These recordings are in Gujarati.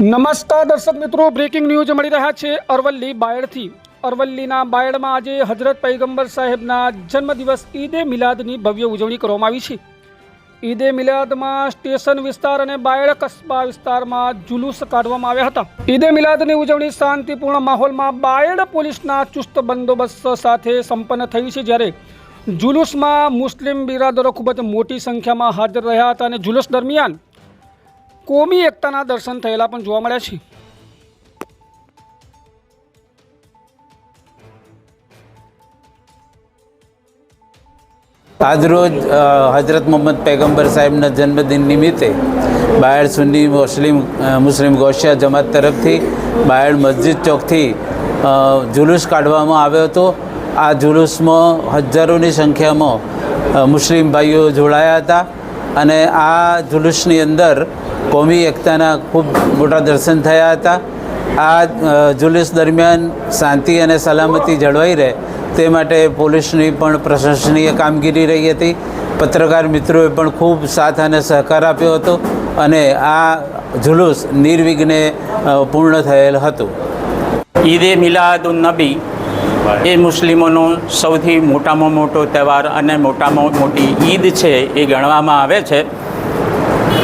નમસ્કાર દર્શક મિત્રો બ્રેકિંગ ન્યૂઝ મળી રહ્યા છે અરવલ્લી બાયડથી. અરવલ્લીના બાયડમાં આજે હજરત પૈગંબર સાહેબના જન્મદિવસ ઈદે મિલાદની ભવ્ય ઉજવણી કરવામાં આવી છે. ઈદે મિલાદમાં સ્ટેશન વિસ્તાર અને બાયડ કસ્બા વિસ્તારમાં જુલુસ કાઢવામાં આવ્યા હતા. ઈદે મિલાદની ઉજવણી શાંતિપૂર્ણ માહોલમાં બાયડ પોલીસના ચુસ્ત બંદોબસ્ત સાથે સંપન્ન થઈ છે જ્યારે જુલુસમાં મુસ્લિમ બિરાદરો ખૂબ જ મોટી સંખ્યામાં હાજર રહ્યા હતા અને જુલુસ દરમિયાન કોમી એકતાના દર્શન થયેલા પણ જોવા મળ્યા છે. આજરોજ હજરત મોહમ્મદ પૈગંબર સાહેબના જન્મદિન નિમિત્તે બાયડ સુન્ની મુસ્લિમ મુસ્લિમ ગોશિયા જમાત તરફથી બાયડ મસ્જિદ ચોકથી જુલુસ કાઢવામાં આવ્યો હતો. આ જુલુસમાં હજારોની સંખ્યામાં મુસ્લિમ ભાઈઓ જોડાયા હતા અને આ જુલુસની અંદર કોમી એકતાના ખૂબ મોટા દર્શન થયા હતા. આ જુલુસ દરમિયાન શાંતિ અને સલામતી જળવાઈ રહે તે માટે પોલીસની પણ પ્રશંસનીય કામગીરી રહી હતી. પત્રકાર મિત્રોએ પણ ખૂબ સાથ અને સહકાર આપ્યો હતો અને આ જુલુસ નિર્વિઘ્ને પૂર્ણ થયેલ હતું. ઈદે મિલાદુન નબી. એ મુસ્લિમોનો સૌથી મોટામાં મોટો તહેવાર અને મોટામાં મોટી ઈદ છે એ ગણવામાં આવે છે.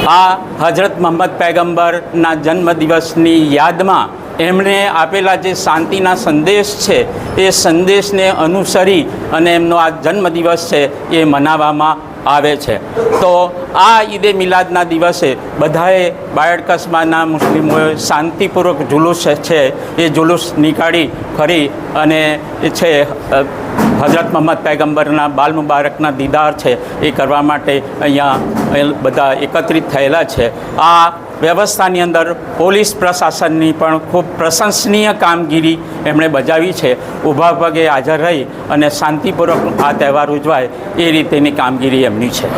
આ હજરત મોહમ્મદ પૈગંબરના જન્મદિવસની યાદમાં એમણે આપેલા જે શાંતિના સંદેશ છે, એ સંદેશને અનુસરી અને એમનો આ જન્મદિવસ છે એ મનાવવામાં આવે છે. તો આ ઈદે મિલાદના દિવસે બધાએ બાયડ કસ્બાના મુસ્લિમોએ શાંતિપૂર્વક જુલુસ છે, એ જુલુસ નીકાળી ફરી અને છે હજરત મોહમ્મદ પૈગંબરના બાલ મુબારકના દીદાર છે, એ કરવા માટે અહીંયા બધા એકત્રિત થયેલા છે. આ વ્યવસ્થાની અંદર પોલીસ પ્રશાસનની પણ ખૂબ પ્રશંસનીય કામગીરી એમણે બજાવી છે. ઊભા પગે હાજર રહી અને શાંતિપૂર્વક આ તહેવાર ઉજવાય એ રીતેની કામગીરી એમની છે.